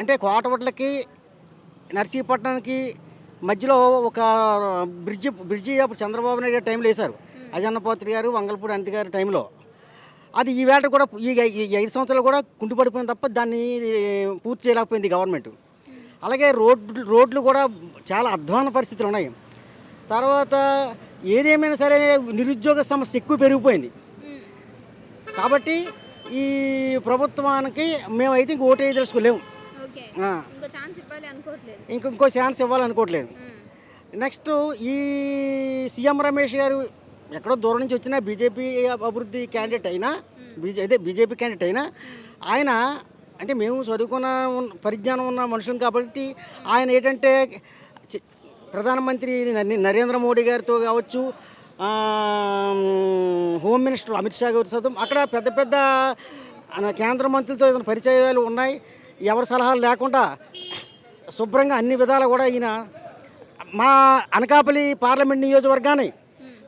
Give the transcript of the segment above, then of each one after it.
అంటే కోటవడ్లకి నర్సీపట్నానికి మధ్యలో ఒక బ్రిడ్జి బ్రిడ్జి అప్పుడు చంద్రబాబు నాయుడు గారి టైంలో వేశారు. అజన్నపోత్రి గారు వంగలపూడి అంతి గారి టైంలో. అది ఈ వేట కూడా ఈ ఈ ఐదు సంవత్సరాలు కూడా కుంటుపడిపోయింది తప్ప దాన్ని పూర్తి చేయలేకపోయింది గవర్నమెంట్. అలాగే రోడ్లు రోడ్లు కూడా చాలా అధ్వాన పరిస్థితులు ఉన్నాయి. తర్వాత ఏదేమైనా సరే నిరుద్యోగ సమస్య ఎక్కువ పెరిగిపోయింది. కాబట్టి ఈ ప్రభుత్వానికి మేమైతే ఇంక ఓటు వేయదలుచుకోలేము ఓకే ఆ. ఇంకో ఛాన్స్ ఇంక ఇవ్వాలనుకోవట్లేదు. నెక్స్ట్ ఈ సీఎం రమేష్ గారు ఎక్కడో దూరం నుంచి వచ్చిన బీజేపీ అభివృద్ధి క్యాండిడేట్ అయినా బీజే అదే బీజేపీ క్యాండిడేట్ అయినా ఆయన అంటే మేము చదువుకున్న పరిజ్ఞానం ఉన్న మనుషులం కాబట్టి ఆయన ఏంటంటే ప్రధానమంత్రి నరే- నరేంద్ర మోడీ గారితో కావచ్చు హోమ్ మినిస్టర్ అమిత్ షా గారి సైతం అక్కడ పెద్ద పెద్ద కేంద్ర మంత్రులతో ఏదైనా పరిచయాలు ఉన్నాయి. ఎవరి సలహాలు లేకుండా శుభ్రంగా అన్ని విధాలు కూడా ఈయన మా అనకాపల్లి పార్లమెంట్ నియోజకవర్గాన్ని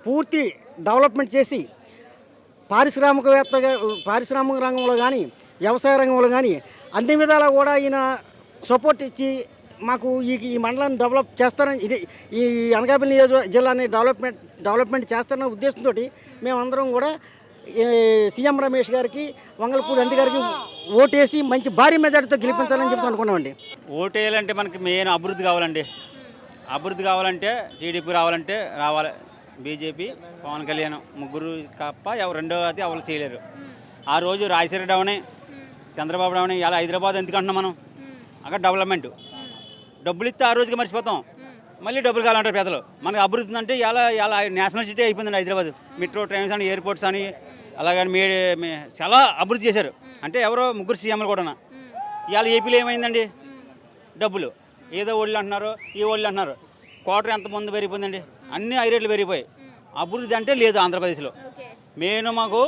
పూర్తి డెవలప్మెంట్ చేసి పారిశ్రామికవేత్తగా పారిశ్రామిక రంగంలో కానీ వ్యవసాయ రంగంలో కానీ అన్ని విధాలా కూడా ఈయన సపోర్ట్ ఇచ్చి మాకు ఈ ఈ మండలాన్ని డెవలప్ చేస్తారని ఇది ఈ అనకాపల్లి నియోజక జిల్లాని డెవలప్మెంట్ డెవలప్మెంట్ చేస్తారన్న ఉద్దేశంతో మేమందరం కూడా సీఎం రమేష్ గారికి వంగలపూడి అంటి గారికి ఓటేసి మంచి భారీ మెజార్టీతో గెలిపించాలని చెప్పి అనుకున్నామండి. ఓటు వేయాలంటే మనకి మెయిన్ అభివృద్ధి కావాలండి. అభివృద్ధి కావాలంటే టీడీపీ రావాలంటే రావాలి. బీజేపీ పవన్ కళ్యాణ్ ముగ్గురు తప్ప ఎవరు రెండో అది ఎవరు చేయలేరు. ఆ రోజు రాజశేఖర డౌనే చంద్రబాబు డౌనే ఇలా హైదరాబాద్ ఎందుకు అంటున్నాం మనం? అక్కడ డెవలప్మెంట్. డబ్బులు ఇస్తే ఆ రోజుకి మర్చిపోతాం. మళ్ళీ డబ్బులు కావాలంటారు పేదలు. మనకి అభివృద్ధి అంటే ఇలా ఇలా నేషనల్ సిటీ అయిపోయిందండి హైదరాబాద్. మెట్రో ట్రైన్స్ అని ఎయిర్పోర్ట్స్ అని అలాగని మీ చాలా అభివృద్ధి చేశారు. అంటే ఎవరో ముగ్గురు సీఎంలు కూడా ఇవాళ ఏపీలో ఏమైందండి? డబ్బులు. ఏదో ఒళ్ళు అంటున్నారు ఈ ఒళ్ళు అంటున్నారు. క్వార్టర్ ఎంత మంది పెరిగిపోయిందండి? అన్ని హై రేట్లు పెరిగిపోయాయి. అభివృద్ధి అంటే లేదు ఆంధ్రప్రదేశ్లో. ఓకే మెయిన్ మాకు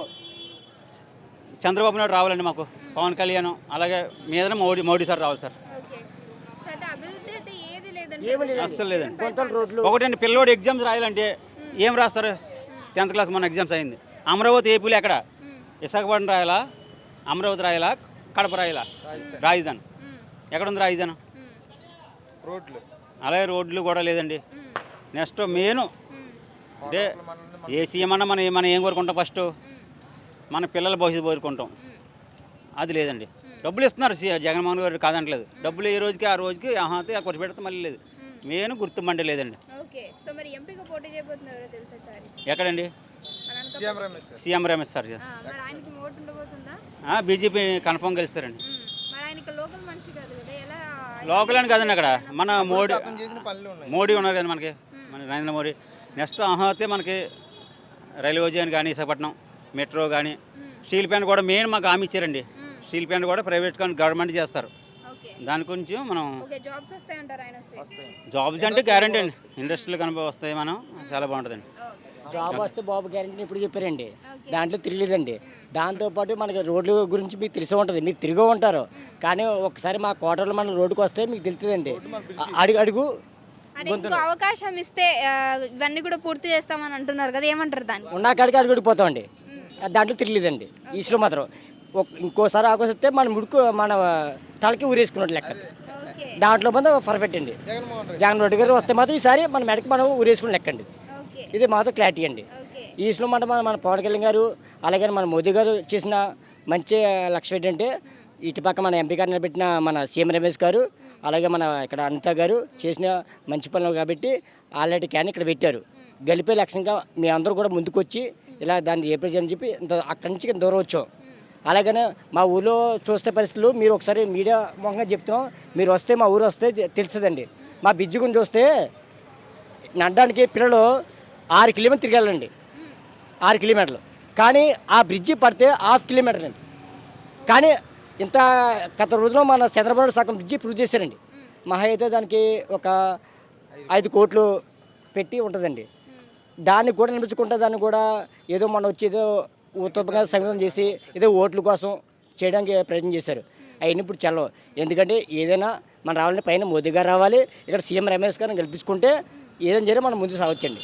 చంద్రబాబు నాయుడు రావాలండి మాకు. పవన్ కళ్యాణ్ అలాగే మీద మోడీ మోడీ సార్ రావాలి సార్. అస్సలు లేదండి. ఒకటండి పిల్లోడు ఎగ్జామ్స్ రాయాలంటే ఏం రాస్తారు? టెన్త్ క్లాస్ మన ఎగ్జామ్స్ అయింది. అమరావతి ఏపీలో ఎక్కడ? విశాఖపట్నం రాయాలా? అమరావతి రాయాలా? కడప రాయాలా? రాజధాని. ఎక్కడ ఉంది రాజధాని? రోడ్లు. అలాగే రోడ్లు కూడా లేదండి. నెక్స్ట్ మెయిన్ అంటే ఏ సీఎం అన్నా మనం మనం ఏం కోరుకుంటాం ఫస్ట్? మన పిల్లల భవిష్యత్తు కోరుకుంటాం. అది లేదండి. డబ్బులు ఇస్తున్నారు జగన్మోహన్ గారు కాదంటలేదు. డబ్బులు ఏ రోజుకి ఆ రోజుకి ఆహా అయితే ఖర్చు పెడితే మళ్ళీ లేదు. మెయిన్ గుర్తుమంటే లేదండి. ఓకే. సో మరి ఎంపీగా పోటీ చేయబోతున్నారు ఎవరో తెలుసా సార్? ఎక్కడండి? CM Ramesh sir BJP confirm గెలుస్తారండి. Local మనిషి కాదు కదా ఎలా లోకల్ అని కాదండి అక్కడ. మన మోడీ మోడీ ఉన్నారు కదా మనకి మన నరేంద్ర మోడీ. నెక్స్ట్ ఆహా అయితే మనకి రైల్వే జోన్ కానీ విశాఖపట్నం మెట్రో కానీ స్టీల్ ప్లాంట్ కూడా మెయిన్ మాకు హామీ ఇచ్చారండి. స్టీల్ ప్లాంట్ కూడా ప్రైవేట్ కానీ గవర్నమెంట్ చేస్తారు. ఓకే. దాని గురించి మనం ఓకే జాబ్స్ అంటే గ్యారంటీ అండి. ఇండస్ట్రీలు కనుక వస్తాయి మనం చాలా బాగుంటుందండి. ఓకే. జాబ్ వస్తే బాబు గ్యారెంటీ ఇప్పుడు చెప్పారండి? దాంట్లో తిరగలేదండి దాంతోపాటు మనకి రోడ్ల గురించి మీకు తెలిసి ఉంటుంది. మీరు తిరిగి ఉంటారు. కానీ ఒకసారి మా కోటలో మన రోడ్డుకి వస్తే మీకు తెలుస్తుందండి. అడుగు అడుగు. ఇంకో అవకాశం ఇస్తే ఇవన్నీ కూడా పూర్తి చేస్తామని అంటున్నారు కదా ఏమంటారు దాన్ని? ఉన్న కాడికి అడుగు అడిగిపోతామండి. దాంట్లో తిరగలేదండి ఈస్లో మాత్రం. ఇంకోసారి వస్తే మన ముడుకు మన తలకి ఊరేసుకున్నట్టు లెక్క. ఓకే దాంట్లో మాత్రం పర్ఫెక్ట్ అండి. జగన్మోహన్ రెడ్డి. జగన్ రెడ్డి గారు వస్తే మాత్రం ఈసారి మన మెడకి మనం ఊరేసుకుని లెక్క అండి ఓకే ఇది మాత్రం క్లారిటీ అండి. ఓకే. ఈస్లో మాట మన మన పవన్ కళ్యాణ్ గారు అలాగే మన మోదీ గారు చేసిన మంచి లక్ష్యం ఏంటంటే ఇటుపక్క మన ఎంపీ గారు నిలబెట్టిన మన సీఎం రమేష్ గారు అలాగే మన ఇక్కడ అనిత గారు చేసిన మంచి పనులు కాబట్టి ఆల్రెడీ క్యాన్ ఇక్కడ పెట్టారు. గెలిపే లక్ష్యంగా మీ అందరూ కూడా ముందుకు వచ్చి ఇలా దాన్ని ఏ ప్రజలు అని చెప్పి అక్కడి నుంచి దూరం వచ్చాం. అలాగనే మా ఊళ్ళో చూస్తే పరిస్థితులు మీరు ఒకసారి మీడియా మొహంగా చెప్తున్నాం మీరు వస్తే మా ఊరు వస్తే తెలుస్తుందండి. మా బిజ్జి గురించి చూస్తే నడ్డానికి పిల్లలు ఆరు కిలోమీటర్ తిరగాలండి. ఆరు కిలోమీటర్లు. కానీ ఆ బ్రిడ్జి పడితే హాఫ్ కిలోమీటర్ అండి. కానీ ఇంత గత రోజున మన చంద్రబాబు సగం బ్రిడ్జి ప్రూవ్ చేశారండి. మహా అయితే దానికి ఒక ఐదు కోట్లు పెట్టి ఉంటుందండి. దాన్ని కూడా నిర్మించుకుంటే దాన్ని కూడా ఏదో మన వచ్చి ఏదో ఉత్తపంగా సంగతం చేసి ఏదో ఓట్ల కోసం చేయడానికి ప్రయత్నం చేశారు. అవన్నీ ఇప్పుడు చల్లవు. ఎందుకంటే ఏదైనా మనం రావాలంటే పైన మోదీ గారు రావాలి ఇక్కడ సీఎం రమేష్ గారిని గెలిపించుకుంటే ఏదైనా జరిగి మనం ముందుకు సాగొచ్చండి.